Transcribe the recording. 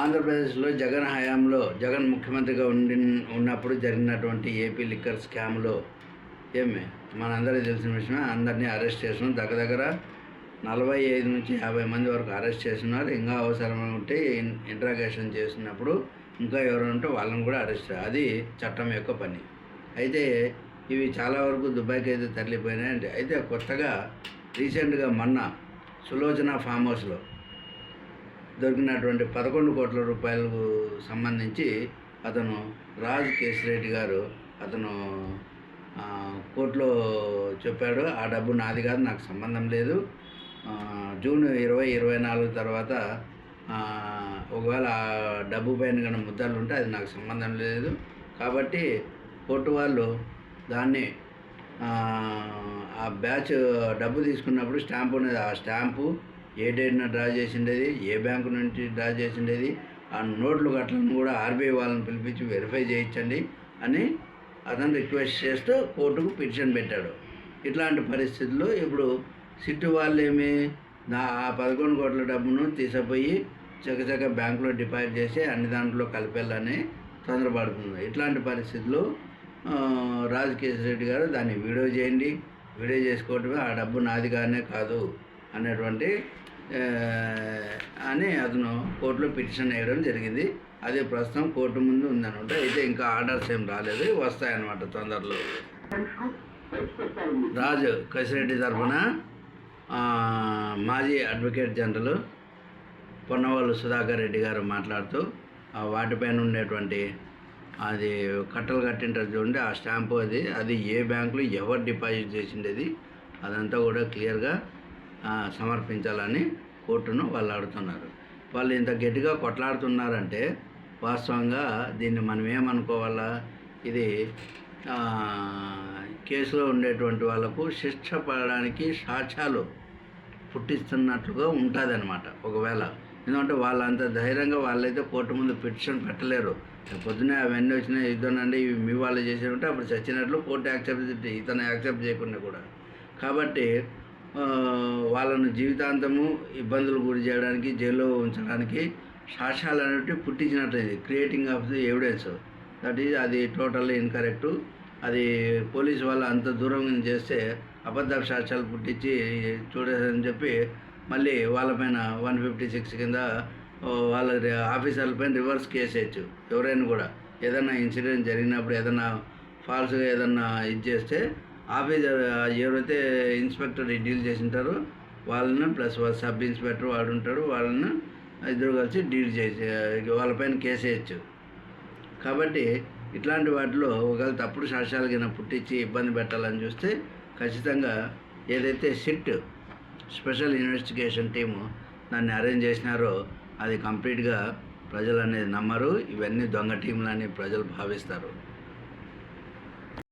ఆంధ్రప్రదేశ్లో జగన్ హయాంలో జగన్ ముఖ్యమంత్రిగా ఉండి ఉన్నప్పుడు జరిగినటువంటి ఏపీ లిక్కర్ స్కామ్లో ఏమి? మనందరికీ తెలిసిన విషయమే అందరినీ అరెస్ట్ చేసినాం. దగ్గర దగ్గర నలభై ఐదు నుంచి యాభై మంది వరకు అరెస్ట్ చేస్తున్నారు ఇంకా అవసరం ఉంటే ఇన్- ఇంట్రాగేషన్ చేసినప్పుడు ఇంకా ఎవరైనా ఉంటే వాళ్ళని కూడా అరెస్ట్ అది చట్టం యొక్క పని. అయితే ఇవి చాలా వరకు దుబాయ్కి అయితే తరలిపోయినాయి అయితే కొత్తగా రీసెంట్గా మొన్న సులోచన ఫామ్ హౌస్లో దొరికినటువంటి పదకొండు కోట్ల రూపాయలకు సంబంధించి అతను రాజ్ కేసిరెడ్డి గారు అతను కోర్టులో చెప్పాడు ఆ డబ్బు నాది కాదు నాకు సంబంధం లేదు. జూన్ ఇరవై ఇరవై నాలుగు తర్వాత ఒకవేళ ఆ డబ్బు పైన కానీ ముద్దాలు ఉంటే అది నాకు సంబంధం లేదు. కాబట్టి కోర్టు వాళ్ళు దాన్ని ఆ, ఆ బ్యాచ్ డబ్బు తీసుకున్నప్పుడు స్టాంపు ఉన్నది ఆ స్టాంపు ఏ డేట్న డ్రా చేసిండేది ఏ బ్యాంకు నుంచి డ్రా చేసిండేది ఆ నోట్లు గట్లను కూడా ఆర్బీఐ వాళ్ళని పిలిపించి వెరిఫై చేయించండి అని అతను రిక్వెస్ట్ చేస్తూ కోర్టుకు పిటిషన్ పెట్టాడు. ఇట్లాంటి పరిస్థితుల్లో ఇప్పుడు సిట్టు వాళ్ళు ఏమి నా ఆ పదకొండు కోట్ల డబ్బును తీసుకుపోయి చకచక బ్యాంకులో డిపాజిట్ చేసి అన్ని దాంట్లో కలిపేయాలని తొందరపడుతుంది. ఇట్లాంటి పరిస్థితుల్లో రాజకేశ్వర రెడ్డి గారు దాన్ని వీడియో చేయండి. వీడియో చేసుకోవటమే ఆ డబ్బు నాది కానే కాదు. అనేటువంటి అని అతను కోర్టులో పిటిషన్ వేయడం జరిగింది. అది ప్రస్తుతం కోర్టు ముందు ఉందనమాట అయితే ఇంకా ఆర్డర్స్ ఏం రాలేదు. వస్తాయన్నమాట తొందరలో. రాజు కసిరెడ్డి తరఫున మాజీ అడ్వకేట్ జనరల్ పొన్నవాళ్ళు సుధాకర్ రెడ్డి గారు మాట్లాడుతూ ఆ వాటిపైన ఉండేటువంటి అది కట్టలు కట్టింటారు చూడండి ఆ స్టాంపు అది. అది ఏ బ్యాంకులో ఎవరు డిపాజిట్ చేసిండేది? అదంతా కూడా క్లియర్గా సమర్పించాలని కోర్టును వాళ్ళు అడుగుతున్నారు వాళ్ళు ఇంత గట్టిగా కొట్లాడుతున్నారంటే వాస్తవంగా దీన్ని మనం ఏమనుకోవాలా? ఇది కేసులో ఉండేటువంటి వాళ్ళకు శిక్ష పడడానికి సాక్ష్యాలు పుట్టిస్తున్నట్లుగా ఉంటుంది అనమాట ఒకవేళ. ఎందుకంటే వాళ్ళంత ధైర్యంగా వాళ్ళైతే కోర్టు ముందు పిటిషన్ పెట్టలేరు. పొద్దునే అవన్నీ వచ్చినాయి ఇద్దనండి ఇవి మీ వాళ్ళు చేసినట్టు అప్పుడు చచ్చినట్లు కోర్టు యాక్సెప్ట్ ఇతను యాక్సెప్ట్ చేయకుండా కూడా. కాబట్టి వాళ్ళను జీవితాంతము ఇబ్బందులు గురి చేయడానికి జైల్లో ఉంచడానికి సాక్ష్యాలు అనేవి పుట్టించినట్లయింది creating of the evidence that is అది టోటల్లీ ఇన్కరెక్ట్ అది పోలీసు వాళ్ళు అంత దూరం చేస్తే అబద్ధ సాక్ష్యాలు పుట్టించి చూడేదని చెప్పి మళ్ళీ వాళ్ళపైన వన్ ఫిఫ్టీ సిక్స్ కింద వాళ్ళ ఆఫీసర్లపైన రివర్స్ కేసు వేయచ్చు. ఎవరైనా కూడా ఏదైనా ఇన్సిడెంట్ జరిగినప్పుడు ఏదైనా ఫాల్స్గా ఏదన్నా ఇది చేస్తే ఆఫీసర్ ఎవరైతే ఇన్స్పెక్టర్ డీల్ చేసి ఉంటారో వాళ్ళని ప్లస్ సబ్ ఇన్స్పెక్టర్ వాడు ఉంటాడు వాళ్ళని ఇద్దరు కలిసి డీల్ చేసి వాళ్ళపైన కేసు వేయచ్చు. కాబట్టి ఇట్లాంటి వాటిలో ఒకవేళ తప్పుడు సాక్ష్యాలు కింద పుట్టించి ఇబ్బంది పెట్టాలని చూస్తే ఖచ్చితంగా ఏదైతే సిట్ స్పెషల్ ఇన్వెస్టిగేషన్ టీము దాన్ని అరేంజ్ చేసినారో అది కంప్లీట్గా ప్రజలు అనేది నమ్మరు. ఇవన్నీ దొంగ టీంలని ప్రజలు భావిస్తారు.